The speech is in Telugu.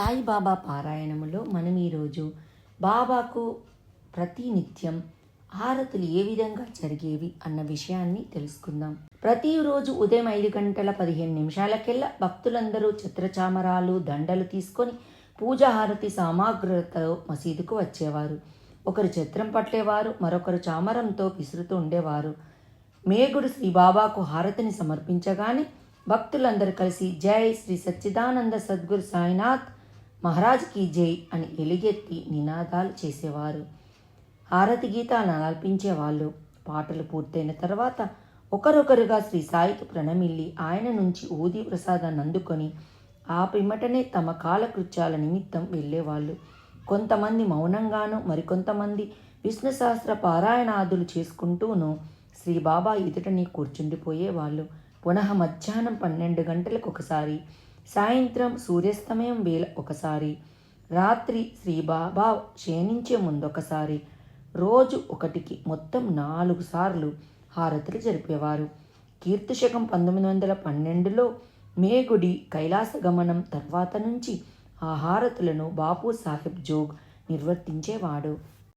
సాయిబాబా పారాయణములో మనం ఈరోజు బాబాకు ప్రతినిత్యం హారతులు ఏ విధంగా జరిగేవి అన్న విషయాన్ని తెలుసుకుందాం. ప్రతిరోజు ఉదయం ఐదు గంటల పదిహేను నిమిషాలకెల్లా భక్తులందరూ చిత్రచామరాలు దండలు తీసుకొని పూజా హారతి సామాగ్రతతో మసీదుకు వచ్చేవారు. ఒకరు చిత్రం పట్టేవారు మరొకరు చామరంతో విసురుతూ ఉండేవారు. మేగుడు శ్రీ బాబాకు హారతిని సమర్పించగానే భక్తులందరూ కలిసి జై శ్రీ సచ్చిదానంద సద్గురు సాయినాథ్ మహారాజ్కి జై అని ఎలుగెత్తి నినాదాలు చేసేవారు. హారతి గీతాలను ఆలపించేవాళ్ళు పాటలు పూర్తయిన తర్వాత ఒకరొకరుగా శ్రీ సాయికి ప్రణమిల్లి ఆయన నుంచి ఊది ప్రసాదాన్ని అందుకొని ఆ పిమ్మటనే తమ కాలకృత్యాల నిమిత్తం వెళ్ళేవాళ్ళు. కొంతమంది మౌనంగాను మరికొంతమంది విష్ణు సహస్ర పారాయణాదులు చేసుకుంటూను శ్రీ బాబా ఎదుటని కూర్చుండిపోయేవాళ్ళు. పునః మధ్యాహ్నం పన్నెండు గంటలకు ఒకసారి సాయంత్రం సూర్యాస్తమయం వేళ ఒకసారి రాత్రి శ్రీ బాబా క్షీణించే ముందు ఒకసారి రోజు ఒకటికి మొత్తం నాలుగు సార్లు హారతులు జరిపేవారు. కీర్తిశకం పంతొమ్మిది వందల పన్నెండులో మేగుడి కైలాస గమనం తర్వాత నుంచి ఆ హారతులను బాపు సాహెబ్ జోగ్ నిర్వర్తించేవాడు.